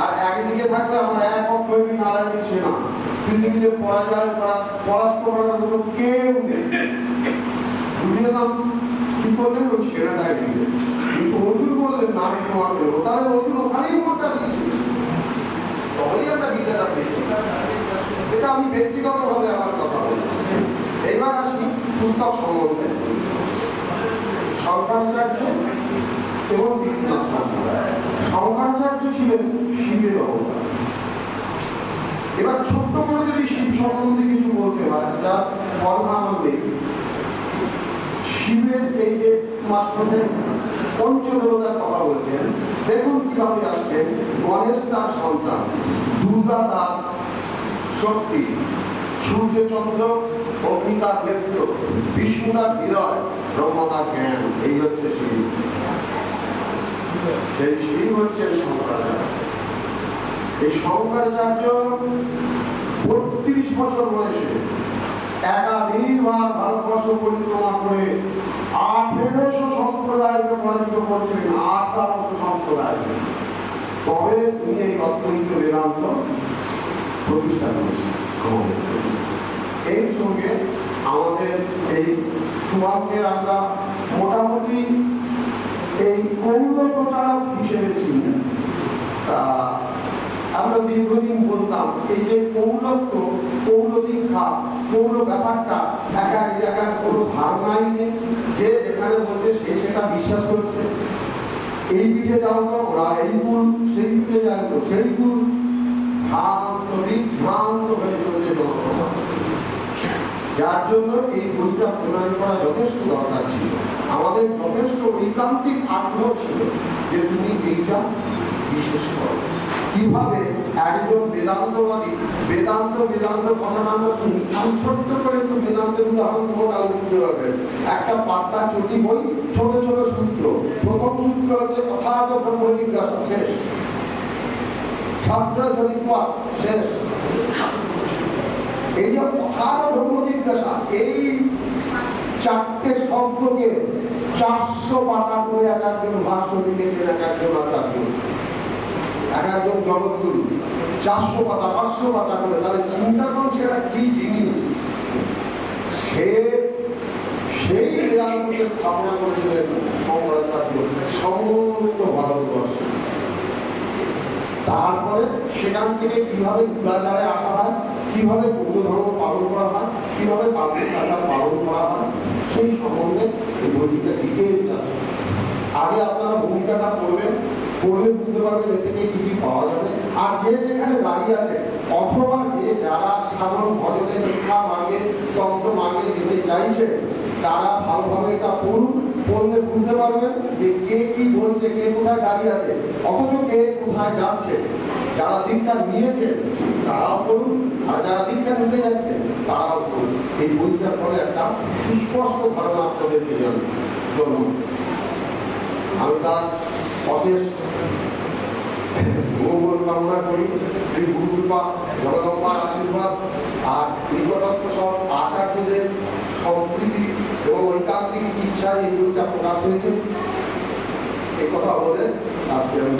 আর একদিকে থাকলে আমার এক অক্ষয়ী নারায়ণী সেনা পৃথিবীতে পরাজয় করা, পরাস্ত করার মতো কেউ নেই। দুর্যোধন কি করলেন ওই সেনাটাই দিলেন কিন্তু অর্জুন বললেন, না, আমি তোমার দেবো তাহলে অর্জুন ওখানেই মনটা দিয়েছিল তবেই আমরা গীতাটা পেয়েছি। এটা আমি ব্যক্তিগতভাবে আমার কথা বলি। এবার আসি পুস্তক সম্বন্ধে শঙ্করাচার্য এবং শঙ্করাচার্য ছিলেন শিবের অবতার। এবার ছোট্ট করে যদি শিব সম্বন্ধে কিছু বলতে হয় যা পরমানন্দে শিবের এই যে মাস্টারের পঞ্চদেবতার কথা বলছেন, দেখুন কীভাবে আসছেন। গণেশ তার সন্তান, দুর্গা তার শক্তি, সূর্যচন্দ্র, অগ্নি তার নেত্র, বিষ্ণু তার হৃদয়, ব্রহ্মা তার জ্ঞান। এই হচ্ছে শিব। সেই হচ্ছেন এই শঙ্করাচার্য বত্রিশ বছর বয়সে একাধিকবার ভারতবর্ষ পরিক্রমা করে আঠেরোশো সম্প্রদায়কে পরাজিত করেছিলেন, আঠারোশো সম্প্রদায়। তবে তিনি এই অদ্বৈত বেদান্ত প্রতিষ্ঠা করেছেন। এই সঙ্গে আমাদের এই সুভাষকে আমরা এই প্রচারক হিসেবে চিনি তা আমরা দীর্ঘদিন বলতাম, এই যে কৌলত্ব কৌল দীক্ষা কৌল ব্যাপারটা এক এক কোনো ধারণাই নেই। যে যেখানে বলছে, সে সেটা বিশ্বাস করছে। এই পিঠে যাও তো, ওরা এই গুণ সেই পিঠে যাও তো, সেই গুণ যার জন্য এই বইটা প্রণয়ন করা যথেষ্ট দরকার। যথেষ্ট আগ্রহ ছিল যে তুমি এইটা করো। কীভাবে একজন বেদান্তবাদী বেদান্ত বেদান্ত কথাটা আমরা শুনি আমি ছোট্ট করে একটু বেদান্তের উদাহরণ বুঝতে পারবেন। একটা পাত্তা চটি বই, ছোট ছোট সূত্র। প্রথম সূত্র হচ্ছে ব্রহ্ম জিজ্ঞাসা, শেষ। শাস্ত্র জনিত্বাৎ শেষ। এই যে কথার ব্রহ্ম জিজ্ঞাসা, এই শব্দকে চারশো পাতা করে এক একজন ভাষ্য লিখেছেন এক একজন আচার্য এক একজন জগৎগুরু, চারশো পাতা, পাঁচশো পাতা করে। তাহলে চিন্তা করুন সেটা কি জিনিস? সে সেই বেদান্তকে স্থাপনা করেছিলেন শঙ্করাচার্য সমস্ত ভারতবর্ষে। তারপরে সেখান থেকে কীভাবে দুরাচারে আসা হয়? কীভাবে বৌদ্ধ ধর্ম পালন করা হয়? কীভাবে তান্ত্রিক আচার পালন সেই সম্বন্ধে এই বইটিতে ডিটেলস আছে আগে আপনারা ভূমিকাটা পড়বেন, পড়লে বুঝতে পারবেন এ থেকে কি কি পাওয়া যাবে। আর যে যেখানে দাঁড়িয়ে আছে, অথবা যে যারা সাধারণ ভজনে শিক্ষা মার্গে, তন্ত্র মার্গে যেতে চাইছে, তারা ভালোভাবে এটা পড়ুন, পড়লে বুঝতে পারবেন যে কে কি বলছে, কে কোথায় দাঁড়িয়ে আছে, অথচ কে কোথায় যাচ্ছে। যারা দীক্ষা নিয়েছে, তারাও পড়ুন যারা দীক্ষা নিতে যাচ্ছে, তারাও এই বইটার পরে একটা সুস্পষ্ট ধারণা আপনাদেরকে জন্য আমি তার অশেষ মঙ্গল কামনা করি। শ্রী গুরুকৃপা জগদম্বার আশীর্বাদ আর নিকটস্থ সব আচার্যদের সম্প্রীতি এবং ঐকান্তিক ইচ্ছায় এই বইটা প্রকাশ হয়েছে। এই কথা বলে আজকে আমি